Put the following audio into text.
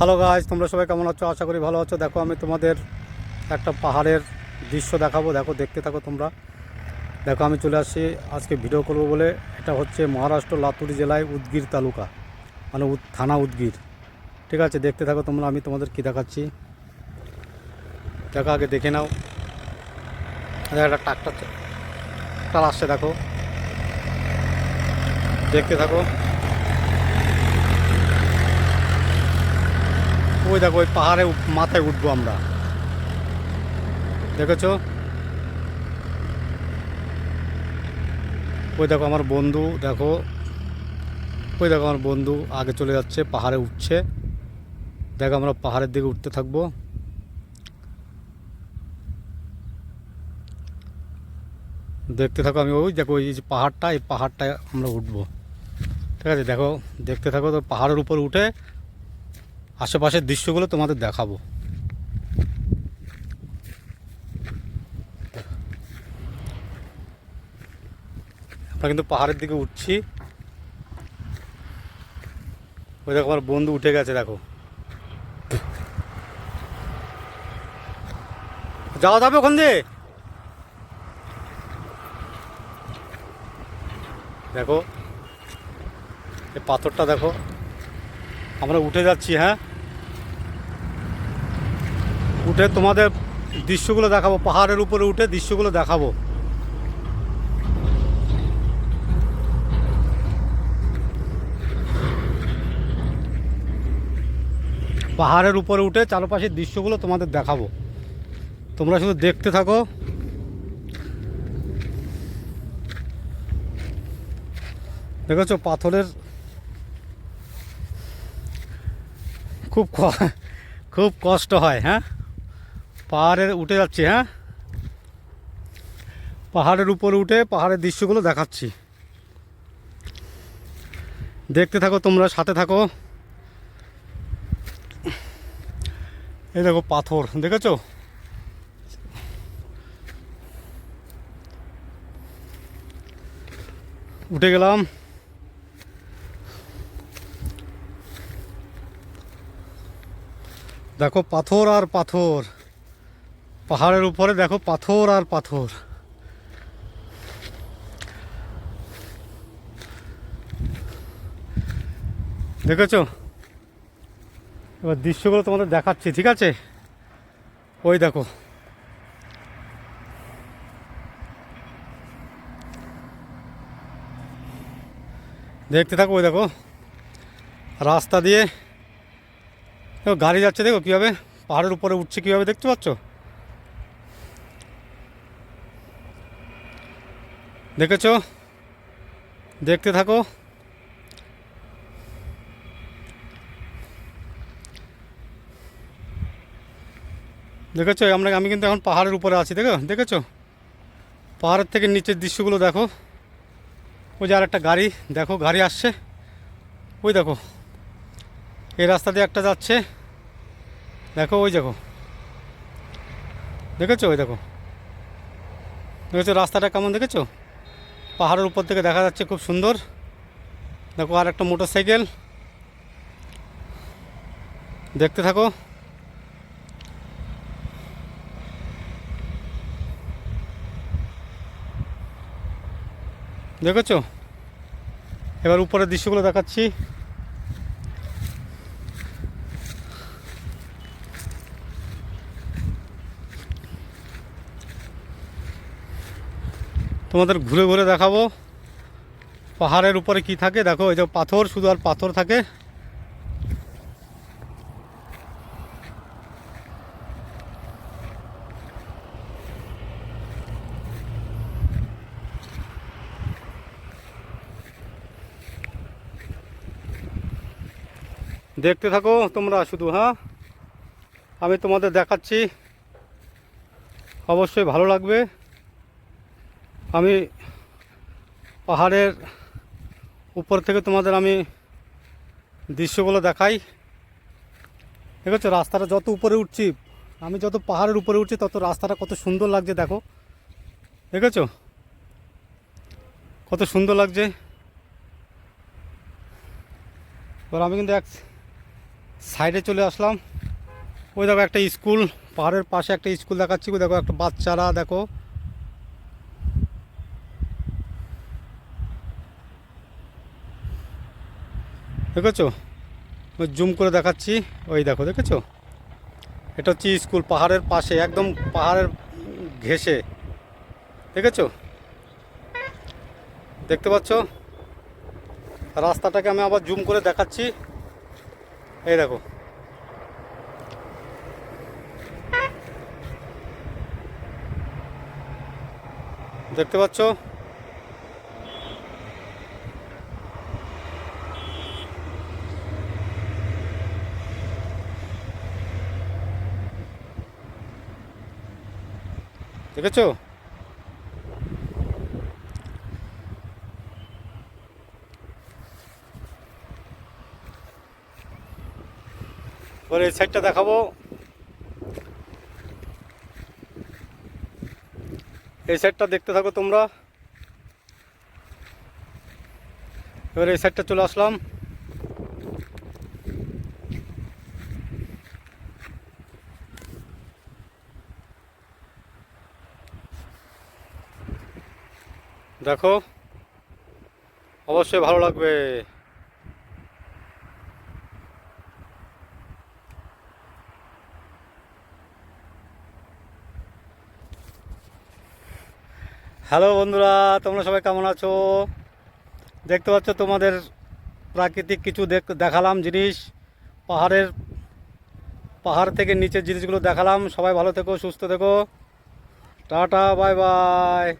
Hello guys তোমরা সবাই কেমন আছো? আশা করি ভালো আছো। দেখো, আমি তোমাদের একটা পাহাড়ের দৃশ্য দেখাবো। দেখো, দেখতে থাকো তোমরা। দেখো, আমি চলে আসছি। আজকে ভিডিও করব বলে এটা হচ্ছে মহারাষ্ট্র লাতুর জেলায় উদগির তালুকা মানে থানা উদগির। ঠিক আছে, দেখতে থাকো তোমরা, আমি তোমাদের কি দেখাচ্ছি। দেখো, আগে দেখে নাও। একটা ট্রাক্টর ট্রাক্টর আসছে দেখো। দেখতে থাকো। ওই দেখো, ওই পাহাড়ে মাথায় উঠবো আমরা। দেখেছ? ওই দেখো আমার বন্ধু, দেখো। ওই দেখো আমার বন্ধু আগে চলে যাচ্ছে, পাহাড়ে উঠছে। দেখো আমরা পাহাড়ের দিকে উঠতে থাকব। দেখতে থাকো আমি, ওই দেখো ওই যে পাহাড়টা, এই পাহাড়টায় আমরা উঠবো। ঠিক আছে, দেখো, দেখতে থাকো তো পাহাড়ের উপর উঠে আশেপাশের দৃশ্যগুলো তোমাদের দেখাবো। আমরা কিন্তু পাহাড়ের দিকে উঠছি। ওই দেখো আমার বন্ধু উঠে গেছে, দেখো। যাওয়া যাবে ওখান দিয়ে? দেখো, এই পাথরটা দেখো। আমরা উঠে যাচ্ছি হ্যাঁ? উঠে তোমাদের দৃশ্যগুলো দেখাবো, পাহাড়ের উপরে উঠে দৃশ্যগুলো দেখাবো। পাহাড়ের উপরে উঠে চারপাশের দৃশ্যগুলো তোমাদের দেখাবো। তোমরা শুধু দেখতে থাকো। দেখেছ, পাথরের খুব খুব কষ্ট হয় হ্যাঁ? পাহাড়ে উঠে যাচ্ছি হ্যাঁ? পাহাড়ের উপরে উঠে পাহাড়ের দৃশ্যগুলো দেখাচ্ছি। দেখতে থাকো তোমরা, সাথে থাকো। এই দেখো পাথর, দেখেছ? উঠে গেলাম। দেখো পাথর আর পাথর। পাহাড়ের উপরে দেখো পাথর আর পাথর। দেখেছ? এবার দৃশ্যগুলো তোমাদের দেখাচ্ছি, ঠিক আছে? ওই দেখো। দেখতে থাকো, ওই দেখো। রাস্তা দিয়ে দেখো, গাড়ি যাচ্ছে, দেখো কীভাবে পাহাড়ের উপরে উঠছে, কীভাবে দেখতে পাচ্ছ? দেখেছ? দেখতে থাকো। দেখেছ? আমরা, আমি কিন্তু এখন পাহাড়ের উপরে আছি, দেখো, দেখেছ? পাহাড়ের থেকে নিচের দৃশ্যগুলো দেখো। ওই যে আর একটা গাড়ি, দেখো, গাড়ি আসছে। ওই দেখো, এই রাস্তা দিয়ে একটা যাচ্ছে। দেখো, ওই দেখো। দেখেছ? ওই দেখো। দেখেছ রাস্তাটা কেমন দেখেছ? পাহাড়ের উপর থেকে দেখা যাচ্ছে খুব সুন্দর। দেখো, আর একটা মোটর সাইকেল দেখতে থাকো। দেখেছ? এবার উপরের দৃশ্যগুলো দেখাচ্ছি। তোমাদের ঘুরে ঘুরে দেখাবো। পাহাড়ের উপরে কি থাকে? দেখো, এই যে পাথর, শুধু আর পাথর থাকে। দেখতে থাকো তোমরা শুধু হ্যাঁ? আমি তোমাদের দেখাচ্ছি। অবশ্যই ভালো লাগবে। আমি পাহাড়ের উপর থেকে তোমাদের আমি দৃশ্যগুলো দেখাই। ঠিক আছে, রাস্তাটা যত উপরে উঠছি, আমি যত পাহাড়ের উপরে উঠছি, তত রাস্তাটা কত সুন্দর লাগছে, দেখো। দেখেছ কত সুন্দর লাগছে। এবার আমি কিন্তু এক সাইডে চলে আসলাম। ওই দেখো একটা স্কুল, পাহাড়ের পাশে একটা স্কুল দেখাচ্ছি। ওই দেখো একটা বাচ্চারা, দেখো। দেখেছ? জুম করে দেখাচ্ছি। ওই দেখো, দেখেছ? এটা হচ্ছে স্কুল, পাহাড়ের পাশে, একদম পাহাড়ের ঘেসে দেখেছ? দেখতে পাচ্ছ? রাস্তাটাকে আমি আবার জুম করে দেখাচ্ছি। এই দেখো। দেখতে পাচ্ছ? দেখেছ? এবার এই সাইডটা দেখাবো। এই সাইডটা দেখতে থাকো তোমরা। এবার এই সাইডটা চলে আসলাম। দেখো, অবশ্যই ভালো লাগবে। হ্যালো বন্ধুরা, তোমরা সবাই কেমন আছো? দেখতে পাচ্ছ তোমাদের প্রাকৃতিক কিছু দেখ- দেখালাম জিনিস। পাহাড়ের, পাহাড় থেকে নিচের জিনিসগুলো দেখালাম। সবাই ভালো থেকো, সুস্থ থেকো। Tata, bye bye.